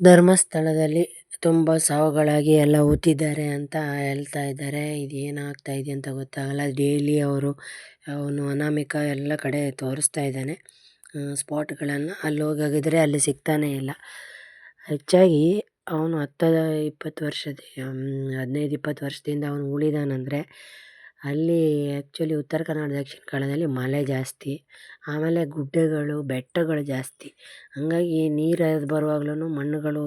ಧರ್ಮಸ್ಥಳದಲ್ಲಿ ತುಂಬ ಸಾವುಗಳಾಗಿ ಎಲ್ಲ ಊತಿದ್ದಾರೆ ಅಂತ ಹೇಳ್ತಾ ಇದ್ದಾರೆ. ಇದು ಏನಾಗ್ತಾ ಇದೆ ಅಂತ ಗೊತ್ತಾಗಲ್ಲ. ಡೈಲಿ ಅವರು, ಅವನು ಅನಾಮಿಕ ಎಲ್ಲ ಕಡೆ ತೋರಿಸ್ತಾ ಇದ್ದಾನೆ. ಸ್ಪಾಟ್ಗಳನ್ನು ಅಲ್ಲಿ ಹೋಗಿದ್ರೆ ಹಾಕಿದ್ರೆ ಅಲ್ಲಿ ಸಿಗ್ತಾನೇ ಇಲ್ಲ. ಹೆಚ್ಚಾಗಿ ಅವನು ಹತ್ತದ ಇಪ್ಪತ್ತು ವರ್ಷದ ಹದಿನೈದು ಇಪ್ಪತ್ತು ವರ್ಷದಿಂದ ಅವನು ಉಳಿದಾನಂದರೆ ಅಲ್ಲಿ ಆ್ಯಕ್ಚುಲಿ ಉತ್ತರ ಕನ್ನಡ ದಕ್ಷಿಣ ಕನ್ನಡದಲ್ಲಿ ಮಳೆ ಜಾಸ್ತಿ, ಆಮೇಲೆ ಗುಡ್ಡಗಳು, ಬೆಟ್ಟಗಳು ಜಾಸ್ತಿ. ಹಂಗಾಗಿ ನೀರು ಹರಿದು ಬರುವಾಗ್ಲೂ ಮಣ್ಣುಗಳು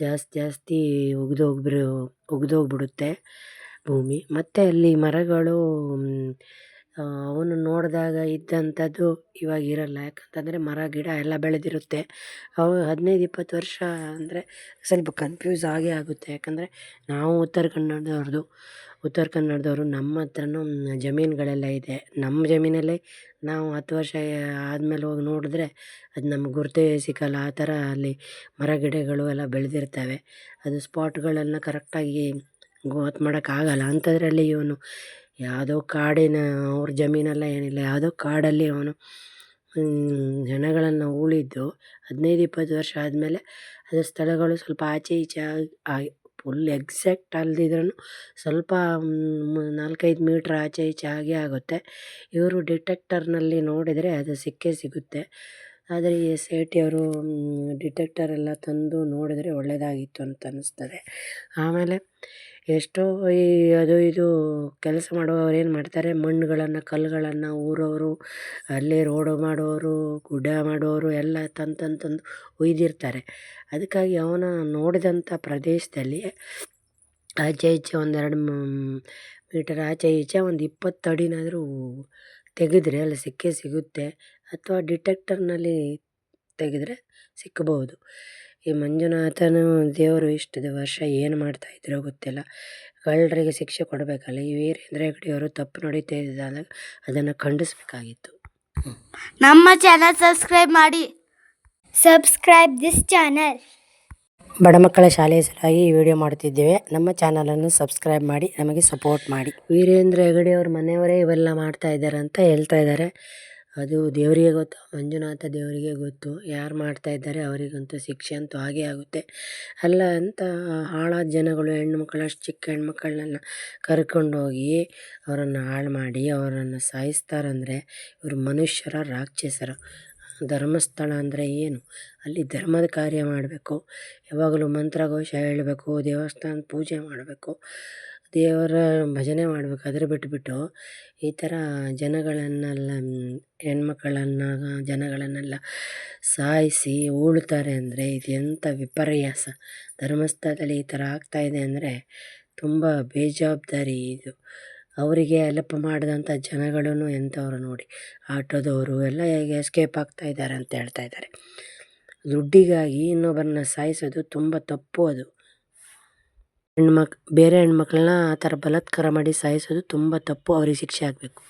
ಜಾಸ್ತಿ ಜಾಸ್ತಿ ಒಗ್ದೋಗ್ಬಿರೋ ಒಗ್ದೋಗ್ಬಿಡುತ್ತೆ ಭೂಮಿ. ಮತ್ತು ಅಲ್ಲಿ ಮರಗಳು ಅವನು ನೋಡಿದಾಗ ಇದ್ದಂಥದ್ದು ಇವಾಗ ಇರಲ್ಲ. ಯಾಕಂತಂದರೆ ಮರ, ಗಿಡ ಎಲ್ಲ ಬೆಳೆದಿರುತ್ತೆ. ಅವು ಹದಿನೈದು, ಇಪ್ಪತ್ತು ವರ್ಷ ಅಂದರೆ ಸ್ವಲ್ಪ ಕನ್ಫ್ಯೂಸ್ ಆಗೇ ಆಗುತ್ತೆ. ಯಾಕಂದರೆ ನಾವು ಉತ್ತರ ಕನ್ನಡದವ್ರದ್ದು ಉತ್ತರ ಕನ್ನಡದವರು ನಮ್ಮ ಹತ್ರನೂ ಜಮೀನುಗಳೆಲ್ಲ ಇದೆ. ನಮ್ಮ ಜಮೀನಲ್ಲೇ ನಾವು ಹತ್ತು ವರ್ಷ ಆದ್ಮೇಲೆ ಹೋಗಿ ನೋಡಿದ್ರೆ ಅದು ನಮ್ಗೆ ಗುರುತೇ ಸಿಕ್ಕಲ್ಲ ಆ ಥರ ಅಲ್ಲಿ ಮರ, ಗಿಡಗಳು ಎಲ್ಲ ಬೆಳೆದಿರ್ತವೆ. ಅದು ಸ್ಪಾಟ್ಗಳನ್ನು ಕರೆಕ್ಟಾಗಿ ಗೊತ್ತು ಮಾಡೋಕ್ಕಾಗಲ್ಲ. ಅಂಥದ್ರಲ್ಲಿ ಇವನು ಯಾವುದೋ ಕಾಡಿನ, ಅವ್ರ ಜಮೀನಲ್ಲ ಏನಿಲ್ಲ, ಯಾವುದೋ ಕಾಡಲ್ಲಿ ಅವನು ಹೆಣಗಳನ್ನು ಹೂಳಿದ್ದು ಹದಿನೈದು, ಇಪ್ಪತ್ತು ವರ್ಷ ಆದಮೇಲೆ ಅದು ಸ್ಥಳಗಳು ಸ್ವಲ್ಪ ಆಚೆ ಈಚೆ ಆಗಿ ಫುಲ್ ಎಕ್ಸಾಕ್ಟ್ ಅಲ್ದಿದ್ರೂ ಸ್ವಲ್ಪ ನಾಲ್ಕೈದು ಮೀಟ್ರ್ ಆಚೆ ಈಚೆ ಆಗೇ ಆಗುತ್ತೆ. ಇವರು ಡಿಟೆಕ್ಟರ್ನಲ್ಲಿ ನೋಡಿದರೆ ಅದು ಸಿಕ್ಕೇ ಸಿಗುತ್ತೆ. ಆದರೆ ಈ ಎಸ್ ಐ ಟಿ ಅವರು ಡಿಟೆಕ್ಟರ್ ಎಲ್ಲ ತಂದು ನೋಡಿದರೆ ಒಳ್ಳೆಯದಾಗಿತ್ತು ಅಂತ ಅನ್ನಿಸ್ತದೆ. ಆಮೇಲೆ ಎಷ್ಟೋ ಈ ಅದು ಇದು ಕೆಲಸ ಮಾಡುವವರು ಏನು ಮಾಡ್ತಾರೆ? ಮಣ್ಣುಗಳನ್ನು, ಕಲ್ಲುಗಳನ್ನು ಊರೋರು, ಅಲ್ಲೇ ರೋಡು ಮಾಡೋರು, ಗುಡ್ಡ ಮಾಡೋರು ಎಲ್ಲ ತಂದು ತಂದು ತಂದು ಒಯ್ದಿರ್ತಾರೆ. ಅದಕ್ಕಾಗಿ ಅವನ ನೋಡಿದಂಥ ಪ್ರದೇಶದಲ್ಲಿ ಆಚೆ ಈಚೆ ಒಂದೆರಡು ಮೀಟರ್ ಆಚೆ ಈಚೆ ಒಂದು ಇಪ್ಪತ್ತು ಅಡಿನಾದರೂ ತೆಗೆದ್ರೆ, ಅಲ್ಲಿ ಸಿಕ್ಕೇ ಸಿಗುತ್ತೆ. ಅಥವಾ ಡಿಟೆಕ್ಟರ್ನಲ್ಲಿ ತೆಗೆದ್ರೆ ಸಿಕ್ಕಬಹುದು ಈ ಮಂಜುನಾಥನು ದೇವರು ಇಷ್ಟು ವರ್ಷ ಏನು ಮಾಡ್ತಾಯಿದ್ರು ಗೊತ್ತಿಲ್ಲ. ಕಳ್ಳರಿಗೆ ಶಿಕ್ಷೆ ಕೊಡಬೇಕಲ್ಲ ಈ ವೀರೇಂದ್ರ ಹೆಗ್ಗಡೆಯವರು ತಪ್ಪು ನಡೀತಾ ಇದ್ದಾಗ ಅದನ್ನು ಖಂಡಿಸಬೇಕಾಗಿತ್ತು. ನಮ್ಮ ಚಾನಲ್ ಸಬ್ಸ್ಕ್ರೈಬ್ ಮಾಡಿ. ಸಬ್ಸ್ಕ್ರೈಬ್ ದಿಸ್ ಚಾನಲ್ ಬಡ ಮಕ್ಕಳ ಶಾಲೆಯ ಸಲುವಾಗಿ ಈ ವಿಡಿಯೋ ಮಾಡ್ತಿದ್ದೇವೆ ನಮ್ಮ ಚಾನಲನ್ನು ಸಬ್ಸ್ಕ್ರೈಬ್ ಮಾಡಿ ನಮಗೆ ಸಪೋರ್ಟ್ ಮಾಡಿ. ವೀರೇಂದ್ರ ಹೆಗಡೆಯವ್ರ ಮನೆಯವರೇ ಇವೆಲ್ಲ ಮಾಡ್ತಾ ಇದ್ದಾರೆ ಅಂತ ಹೇಳ್ತಾ ಇದ್ದಾರೆ. ಅದು ದೇವರಿಗೆ ಗೊತ್ತು, ಮಂಜುನಾಥ ದೇವರಿಗೆ ಗೊತ್ತು, ಯಾರು ಮಾಡ್ತಾ ಇದ್ದಾರೆ ಅವರಿಗಂತೂ ಶಿಕ್ಷೆ ಅಂತೂ ಆಗೇ ಆಗುತ್ತೆ. ಅಲ್ಲ ಅಂತ ಹಾಳಾದ ಜನಗಳು, ಹೆಣ್ಮಕ್ಳು, ಅಷ್ಟು ಚಿಕ್ಕ ಹೆಣ್ಮಕ್ಕಳನ್ನ ಕರ್ಕೊಂಡೋಗಿ ಅವರನ್ನು ಹಾಳು ಮಾಡಿ ಅವರನ್ನು ಸಾಯಿಸ್ತಾರಂದರೆ ಇವರು ಮನುಷ್ಯರ ರಾಕ್ಷಸರು. ಧರ್ಮಸ್ಥಳ ಅಂದರೆ ಏನು? ಅಲ್ಲಿ ಧರ್ಮದ ಕಾರ್ಯ ಮಾಡಬೇಕು. ಯಾವಾಗಲೂ ಮಂತ್ರಘೋಷ ಹೇಳಬೇಕು ದೇವಸ್ಥಾನ ಪೂಜೆ ಮಾಡಬೇಕು. ದೇವರ ಭಜನೆ ಮಾಡ್ಬೇಕು ಅದ್ರ ಬಿಟ್ಬಿಟ್ಟು ಈ ಥರ ಜನಗಳನ್ನೆಲ್ಲ ಹೆಣ್ಮಕ್ಕಳನ್ನ ಜನಗಳನ್ನೆಲ್ಲ ಸಾಯಿಸಿ ಹೂಳ್ತಾರೆ ಅಂದರೆ ಇದೆಂಥ ವಿಪರ್ಯಾಸ. ಧರ್ಮಸ್ಥಳದಲ್ಲಿ ಈ ಥರ ಆಗ್ತಾಯಿದೆ ಅಂದರೆ ತುಂಬ ಬೇಜವಾಬ್ದಾರಿ ಇದು. ಅವರಿಗೆ ಹೆಲ್ಪ್ ಮಾಡಿದಂಥ ಜನಗಳೂ ಎಂಥವ್ರು ನೋಡಿ, ಆಟೋದವರು ಎಲ್ಲ ಹೇಗೆ ಎಸ್ಕೇಪ್ ಆಗ್ತಾ ಇದ್ದಾರೆ ಅಂತ ಹೇಳ್ತಾ ಇದ್ದಾರೆ. ದುಡ್ಡಿಗಾಗಿ ಇನ್ನೊಬ್ಬರನ್ನ ಸಾಯಿಸೋದು ತುಂಬ ತಪ್ಪು ಅದು. ಹೆಣ್ಮಕ್ ಬೇರೆ ಹೆಣ್ಮಕ್ಳನ್ನ ಆ ಥರ ಬಲತ್ಕಾರ ಮಾಡಿ ಸಾಯಿಸೋದು ತುಂಬ ತಪ್ಪು. ಅವ್ರಿಗೆ ಶಿಕ್ಷೆ ಆಗಬೇಕು.